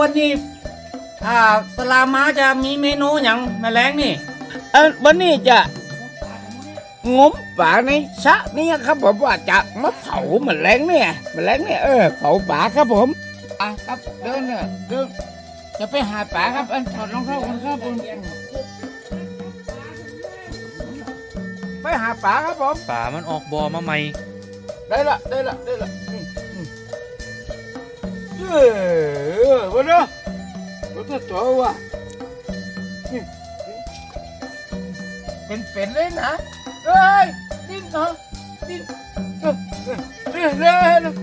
วันนี้อ่าสลามาจะมีเมนูอย่างแมลงนี่ เอ่อวันนี้จะงมป่าในชะเนี่ยครับผมว่าจะมาเผาแมลงเนี่ยแมลงเนี่ยเออเผาป่าครับผมอะครับเดินเนี่ยเดินจะไปหาป่าครับอันถอดรองเท้าก่อนครับผมไปหาป่าครับผมป่ามันออกบอมาใหม่ได้ละได้ละได้ละอืม อืมเออวันนี้วันนี้ตัวว่ะเป็นเป็นเลยนะเอ้ยดิ้นเนาะดิ้นเออเออเออเออ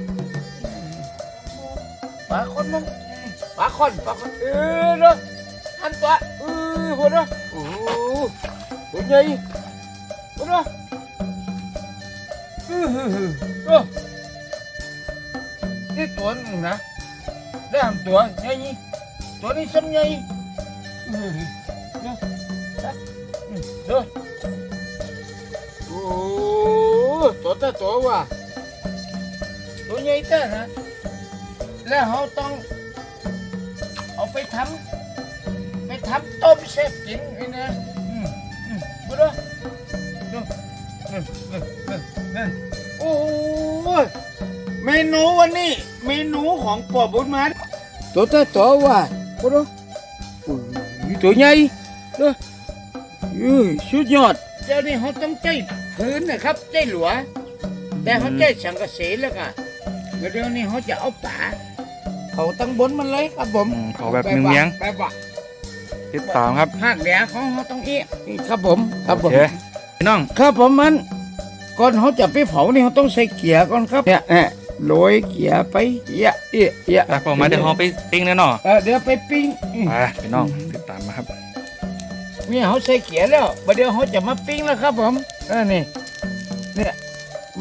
ปลาคนมั้งปลาคนปลาคนเออเนาะอันตัวเออหัวเนาะโอ้โหหัวใหญ่หัวเนาะเออเออเออเออนี่ตัวหนึงนะ ได้ทำตัวใหญ่ตัวนี้ซ้ำใหญ่เออเนาะอืมเนาะโอ้ตัวแต่ตัวว่ะตัวใหญ่แต่นะแล้วเขาต้องเอาไปทำไปทำต้มเชฟกินไอ้นะอืมอืมบุรุษดูโอ้เมนูวันนี้ นูของปอบุญมันตัวแต่ตัวว่ะบุรุษโอ้ยตัวใหญ่เด้ออุ้ยสุดยอดเจ้านี่เขาต้องใจพื้นนะครับใจหลัว แต่เขาใจสังกะสีแล้วก็เดี๋ยวนี้เขาจะเอาป่าเขาตั้งบนมันเลยครับผมอืมเขาแบบเมียงแบบว่าๆติดตามครับภาคเหนือของเขาต้องเอี้ยนี่ครับผม ครับผมโอเคพี่น้อง ครับผมมัน ก่อนเขาจะไปเผานี่เขาต้องใส่เกียร์ก่อนครับเนี่ยเนี่ย โรยเกียร์ไปเอี้ยเอี้ยเอี้ยอะพอมาเดี๋ยวเราไปปิ้งแน่นอนเออเดี๋ยวไปปิ้งอืมไปพี่น้องติดตามมาครับเนี่ยเขาใส่เกียร์แล้วประเดี๋ยวเขาจะมาปิ้งแล้วครับผมเออนี่เนี่ย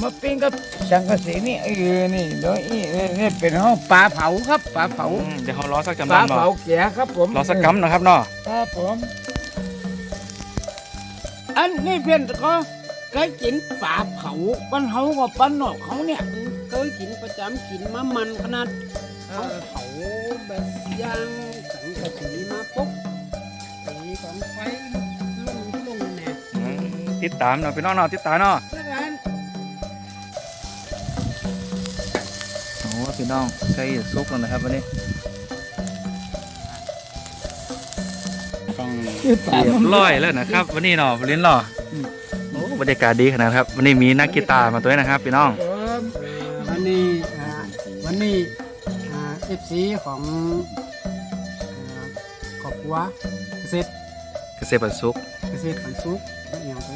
มาปิ้งกับสังกะสีนี่เออนี่เดี๋ยวอีนี่นี่เป็นห้องปลาเผาครับปลาเผาอืมเดี๋ยวเขารอสักจำปลาบ้านเนาะเผาเกียร์ครับผมรอสักกัมนะครับเนาะครับผม อันนี้เพื่อนก็เคยกินปลาเผาบ้านเฮากับบ้านนอกเขาเนี่ย เคยกินประจำกินมามันขนาดเอาเผาแบบย่างสังกะสีมาปุ๊บสีของไฟลงลงแน่ติดตามเนาะพี่น้องเนาะติดตามเนาะโอ้พี่น้องใกล้จะสุกแล้วนะครับวันนี้ต้องคือปลาเรียบร้อยแล้วนะครับ วันนี้เนาะเล่นเนาะโอ้บรรยากาศดีขนาดครับ วันนี้มีนักกีตาร์มาตัวนี้นะครับพี่น้อง วันนี้เอฟซีของอ่าครอบครัวเกษตรเกษตรปันสุกเกษตรปันสุกเอียงไป